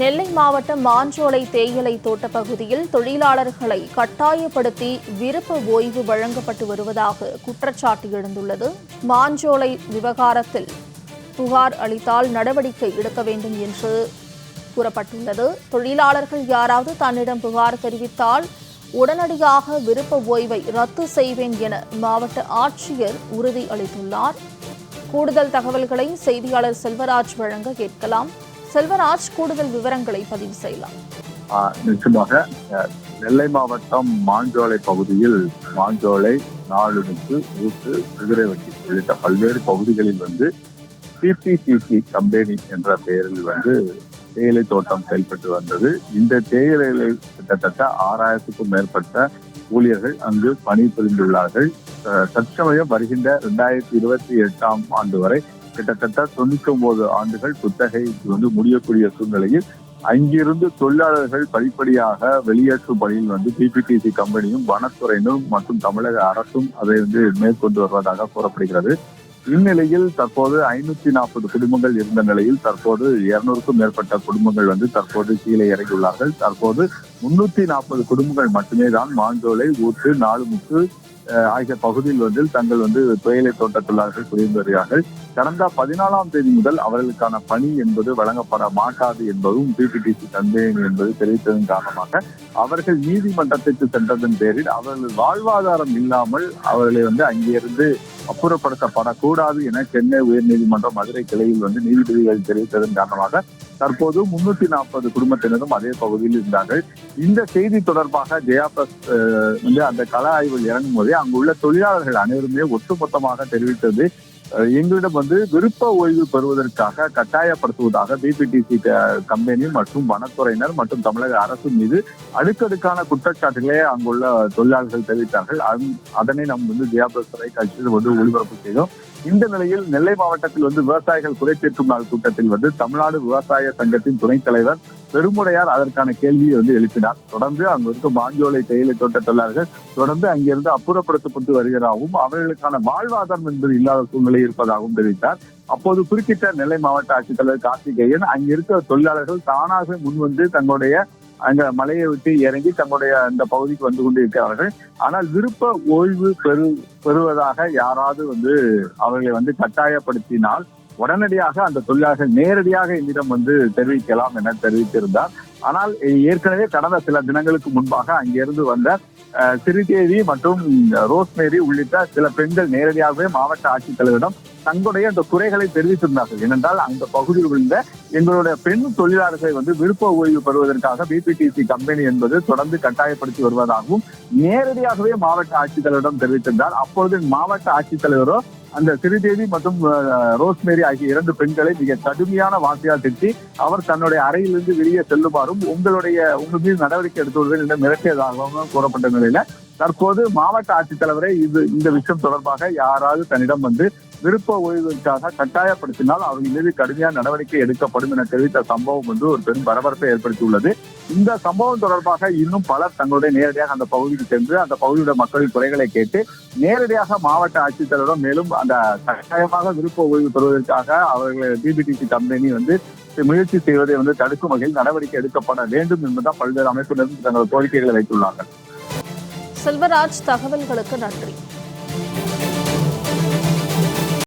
நெல்லை மாவட்டம் மாஞ்சோலை தேயிலை தோட்ட பகுதியில் தொழிலாளர்களை கட்டாயப்படுத்தி விருப்ப ஓய்வு வழங்கப்பட்டு வருவதாக குற்றச்சாட்டு எழுந்துள்ளது. மாஞ்சோலை விவகாரத்தில் புகார் அளித்தால் நடவடிக்கை எடுக்க வேண்டும் என்று கூறப்பட்டுள்ளது. தொழிலாளர்கள் யாராவது தன்னிடம் புகார் தெரிவித்தால் உடனடியாக விருப்ப ஓய்வை ரத்து செய்வேன் என மாவட்ட ஆட்சியர் உறுதி அளித்துள்ளார் கூடுதல் தகவல்களை செய்தியாளர் செல்வராஜ் வழங்க கேட்கலாம். செல்வராஜ் கூடுதல் விவரங்களை பதிவு செய்யலாம். நிச்சயமாக நெல்லை மாவட்டம் மாஞ்சோலை பகுதியில் மாஞ்சோலை நாளுக்கு ஊட்டு குதிரைவட்டி உள்ளிட்ட பல்வேறு பகுதிகளில் வந்து சிபிசிசி கம்பெனி என்ற பெயரில் வந்து தேயிலை தோட்டம் செயல்பட்டு வந்தது. இந்த தேயிலை கிட்டத்தட்ட ஆறாயிரத்துக்கும் மேற்பட்ட ஊழியர்கள் அங்கு பணிபுரிந்துள்ளார்கள். தற்சமயம் வருகின்ற இரண்டாயிரத்தி இருபத்தி எட்டாம் ஆண்டு வரை கிட்டத்தட்ட தொண்ணூத்தி ஒன்பது ஆண்டுகள் குத்தகை வந்து முடியக்கூடிய சூழ்நிலையில் அங்கிருந்து தொழிலாளர்கள் படிப்படியாக வெளியேற்றும் பணியில் வந்து பிபிடிசி கம்பெனியும் வனத்துறையினரும் மற்றும் தமிழக அரசும் அதை வந்து மேற்கொண்டு வருவதாக கூறப்படுகிறது. இந்நிலையில் தற்போது ஐநூத்தி நாற்பது குடும்பங்கள் இருந்த நிலையில் தற்போது இருநூறுக்கும் மேற்பட்ட குடும்பங்கள் வந்து தற்போது கீழே இறங்கியுள்ளார்கள். தற்போது முன்னூத்தி நாற்பது குடும்பங்கள் மட்டுமே தான் மாஞ்சோலை ஊற்று நாலுமுக்கு ஆகிய பகுதியில் வந்து தங்கள் வந்து தேயிலை தோட்ட தொழிலாளர்கள் புரிந்து வருகிறார்கள் கடந்த பதினாலாம் தேதி முதல் அவர்களுக்கான பணி என்பது வழங்கப்பட மாட்டாது என்பதும் பிபிடிசி சந்தேகம் என்பது தெரிவித்ததன் காரணமாக அவர்கள் நீதிமன்றத்திற்கு சென்றதன் பேரில் அவர்கள் வாழ்வாதாரம் இல்லாமல் அவர்களை வந்து அங்கிருந்து அப்புறப்படுத்தப்படக்கூடாது என சென்னை உயர்நீதிமன்றம் மதுரை கிளையில் வந்து நீதிபதிகள் தெரிவித்ததன் காரணமாக தற்போது முன்னூத்தி நாற்பது குடும்பத்தினரும் அதே பகுதியில் இருந்தார்கள். இந்த செய்தி தொடர்பாக ஜெயா வந்து அந்த கள ஆய்வில் இறங்கும் போதே அங்குள்ள தொழிலாளர்கள் அனைவருமே ஒட்டுமொத்தமாக தெரிவித்தது. எங்களிடம் வந்து விருப்ப ஓய்வு பெறுவதற்காக கட்டாயப்படுத்துவதாக பிபிடிசி கம்பெனி மற்றும் வனத்துறையினர் மற்றும் தமிழக அரசு மீது அடுக்கடுக்கான குற்றச்சாட்டுகளை அங்குள்ள தொழிலாளர்கள் தெரிவித்தார்கள். அந்- அதனை நாம் வந்து ஜெயா பிளஸ் தொலைக்காட்சியில் வந்து ஒளிபரப்பு செய்தோம். இந்த நிலையில் நெல்லை மாவட்டத்தில் வந்து விவசாயிகள் குறை தீர்க்கும் நாள் கூட்டத்தில் வந்து தமிழ்நாடு விவசாய சங்கத்தின் துணைத் தலைவர் பெருமுடையார் அதற்கான கேள்வியை வந்து எழுப்பினார். தொடர்ந்து அங்கு இருக்கும் மாஞ்சோலை தேயிலை தோட்ட தொழிலாளர்கள் தொடர்ந்து அங்கிருந்து அப்புறப்படுத்தப்பட்டு வருகிறதாகவும் அவர்களுக்கான வாழ்வாதாரம் என்பது இல்லாத சூழ்நிலை இருப்பதாகவும் தெரிவித்தார். அப்போது குறுக்கிட்ட நெல்லை மாவட்ட ஆட்சித்தலைவர் கார்த்திகேயன் அங்கிருக்க தொழிலாளர்கள் தானாக முன்வந்து தங்களுடைய அங்க மலையை விட்டு இறங்கி தங்களுடைய அந்த பகுதிக்கு வந்து கொண்டு இருக்கிறார்கள் ஆனால் விருப்ப ஓய்வு பெறு பெறுவதாக யாராவது வந்து அவர்களை வந்து கட்டாயப்படுத்தினால் உடனடியாக அந்த தொழிலாளர்கள் நேரடியாக என்னிடம் வந்து தெரிவிக்கலாம் என தெரிவித்திருந்தார். ஆனால் ஏற்கனவே கடந்த சில தினங்களுக்கு முன்பாக அங்கிருந்து வந்த அஹ், சிறுதேவி மற்றும் ரோஸ்மேரி உள்ளிட்ட சில பெண்கள் நேரடியாகவே மாவட்ட ஆட்சித்தலைவரிடம் தங்களுடைய அந்த குறைகளை தெரிவித்திருந்தார்கள். ஏனென்றால் அந்த பகுதியில் உள்ள எங்களுடைய பெண் தொழிலாளர்களை வந்து விருப்ப ஓய்வு பெறுவதற்காக பிபிடிசி கம்பெனி என்பது தொடர்ந்து கட்டாயப்படுத்தி வருவதாகவும் நேரடியாகவே மாவட்ட ஆட்சித்தலைவரிடம் தெரிவித்திருந்தார். அப்பொழுது மாவட்ட ஆட்சித்தலைவரோ அந்த சிறுதேவி மற்றும் ரோஸ்மேரி ஆகிய இரண்டு பெண்களை மிக கடுமையான வார்த்தையால் திட்டி அவர் தன்னுடைய அறையிலிருந்து வெளியே செல்லுமாறும் உங்களுடைய உங்கள் மீது நடவடிக்கை எடுத்துள்ளது என்று மிரட்டியதாகவும் கூறப்பட்ட நிலையில தற்போது மாவட்ட ஆட்சித்தலைவரை இது இந்த விஷயம் தொடர்பாக யாராவது தன்னிடம் வந்து விருப்ப ஓய்வுக்காக கட்டாயப்படுத்தினால் அவர்கள் மீது கடுமையான நடவடிக்கை எடுக்கப்படும் என தெரிவித்த சம்பவம் வந்து ஒரு பெரும் பரபரப்பை ஏற்படுத்தியுள்ளது. இந்த சம்பவம் தொடர்பாக இன்னும் பலர் தங்களுடைய நேரடியாக அந்த பகுதிக்கு சென்று அந்த பகுதியுடைய மக்களின் குறைகளை கேட்டு நேரடியாக மாவட்ட ஆட்சித்தலைவரிடம் மேலும் அந்த கட்டாயமாக விருப்ப ஓய்வு பெறுவதற்காக அவர்களை பிபிடிசி கம்பெனி வந்து முயற்சி செய்வதை வந்து தடுக்கும் வகையில் நடவடிக்கை எடுக்கப்பட வேண்டும் என்பதுதான் பல்வேறு அமைப்பினரும் தங்கள் கோரிக்கைகளை வைத்துள்ளார்கள். செல்வராஜ் தகவல்களுக்கு நன்றி.